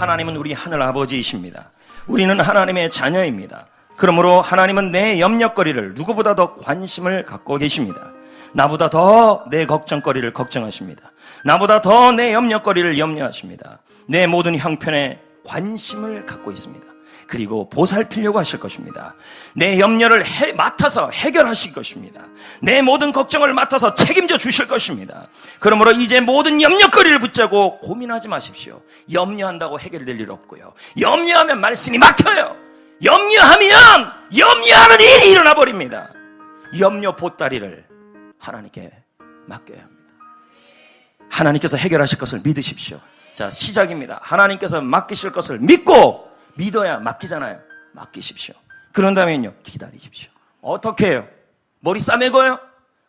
하나님은 우리 하늘 아버지이십니다. 우리는 하나님의 자녀입니다. 그러므로 하나님은 내 염려거리를 누구보다 더 관심을 갖고 계십니다. 나보다 더 내 걱정거리를 걱정하십니다. 나보다 더 내 염려거리를 염려하십니다. 내 모든 형편에 관심을 갖고 있습니다. 그리고 보살피려고 하실 것입니다. 내 염려를 해- 맡아서 해결하실 것입니다. 내 모든 걱정을 맡아서 책임져 주실 것입니다. 그러므로 이제 모든 염려거리를 붙잡고 고민하지 마십시오. 염려한다고 해결될 일 없고요. 염려하면 말씀이 막혀요. 염려하면 염려하는 일이 일어나 버립니다. 염려 보따리를 하나님께 맡겨야 합니다. 하나님께서 해결하실 것을 믿으십시오. 자, 시작입니다. 하나님께서 맡기실 것을 믿고 믿어야 맡기잖아요. 맡기십시오. 그런 다음에는요, 기다리십시오. 어떻게 해요? 머리 싸매고요?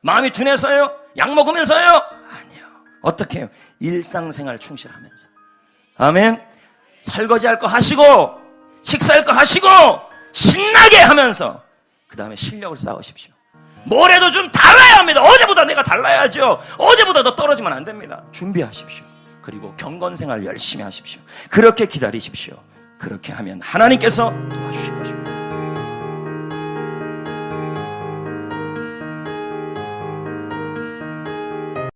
마음이 둔해서요? 약 먹으면서요? 아니요. 어떻게 해요? 일상생활 충실하면서. 아멘. 설거지 할 거 하시고, 식사할 거 하시고, 신나게 하면서, 그 다음에 실력을 쌓으십시오. 뭐래도 좀 달라야 합니다. 어제보다 내가 달라야죠. 어제보다 더 떨어지면 안 됩니다. 준비하십시오. 그리고 경건 생활 열심히 하십시오. 그렇게 기다리십시오. 그렇게 하면 하나님께서 도와주실 것입니다.